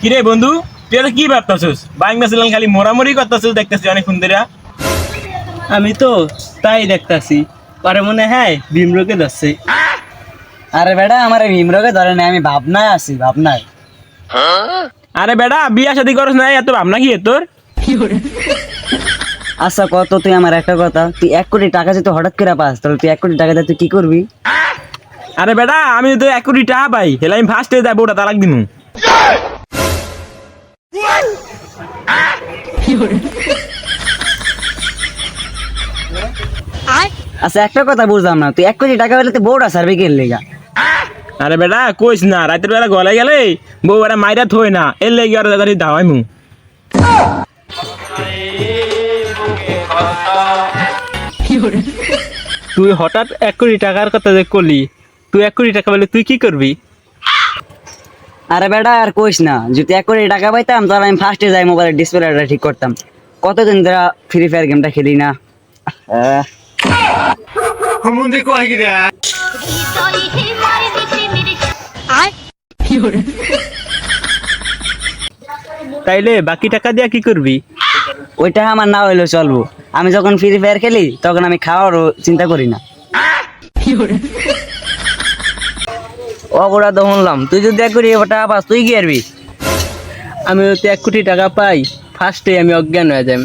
কিরে। বন্ধু তুই এত কি ভাবতাছিস? বাইক মেসেলাম খালি মোরামরি করতাছিস দেখতেছি অনেক সুন্দরা আমি তো তাই দেখতাছি। পরে মনে হয় ভীমরোগে ধরছে। আরে বেটা আমার ভীমরোগে ধরে না আমি ভাবনায় আছি ভাবনায়। আরে বেটা বিয়া শাদি করছ না এত ভাবনা কি তোর? আচ্ছা কত তুই আমার একটা কথা তুই এক কোটি টাকা যদি হঠাৎ করে পাস তাহলে তুই এক কোটি টাকা দিয়ে তুই কি করবি? আরে বেটা আমি তো এক কোটি টাকা পাই। হেলে আমি ফার্স্টে যাব ওটা তালাক দিমু। আচ্ছা একটা কথা বুঝলাম না তুই এক কোটি টাকা পেলে তুই বউটা সার্ভে কে লেগা? আরে বেটা কইস না রাতের বেলা গলায় গেলে বউ বেটা মাইরা থই না এর লেগে আর দাদারি ধাওয়াই মু তুই হঠাৎ এক কোটি টাকার কথা যে করলি তুই এক কোটি টাকা পেলে তুই কি করবি? আরে বেটা আর কইস না যদি এক কোটি টাকা পাইতাম তাহলে আমি ফার্স্টে যাই মোবাইলের ডিসপ্লেটা ঠিক করতাম। কতদিন ধরে ফ্রি ফায়ার গেমটা খেলি না? তাইলে বাকি টাকা দিয়া কি করবি? ওইটা আমার না হইলেও চলবো। আমি যখন ফ্রি ফায়ার খেলি তখন আমি খাওয়ারও চিন্তা করি না। অপরাধ শুনলাম তুই যদি এক কোটি টাকা পাস, তুই কি আরবি আমি যদি এক কোটি টাকা পাই। ফার্স্টে আমি অজ্ঞান হয়ে যাই।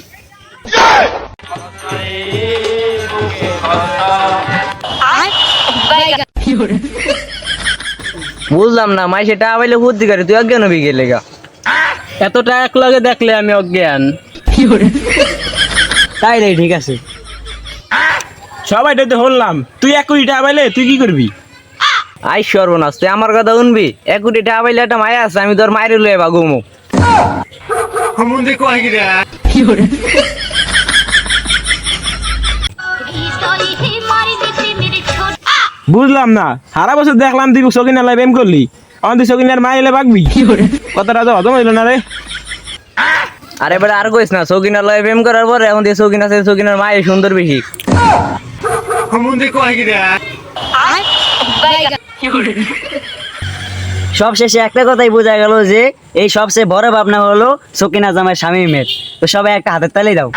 বুঝলাম না মাই সেটা পাইলে বুদ্ধি করে, তুই অজ্ঞান হবি গেলে গা এতটা এক লগে দেখলে আমি অজ্ঞান। তাই রে ঠিক আছে। সবাই তো হলাম। তুই এক কোটি টাকা পাইলে তুই কি করবি? আই সর্বনাশ তুই আমার কথা শুনবি? এক কোটি টাকা পাইলে একটা মায়া আছে আমি তোর মায়ের লুয়ে বা ঘুমো বুঝলাম না সারা বছর দেখলাম দীপক সকিনা লাই প্রেম করলি আমার সকিনার মায়ের এলে ভাগবি? কথাটা তো হজম হইল না রে। আরে বেটা আর কইস না সকিনার লয় প্রেম করার পরে এখন দিয়ে সকিনা আছে সকিনার মায়ের সুন্দর বেশি। সব শেষে একটা কথাই বোঝা গেল যে এই সবচেয়ে বড় ভাবনা হলো সকিনা জামাই স্বামী মেয়ের। তো সবাই একটা হাতের তালেই দাও।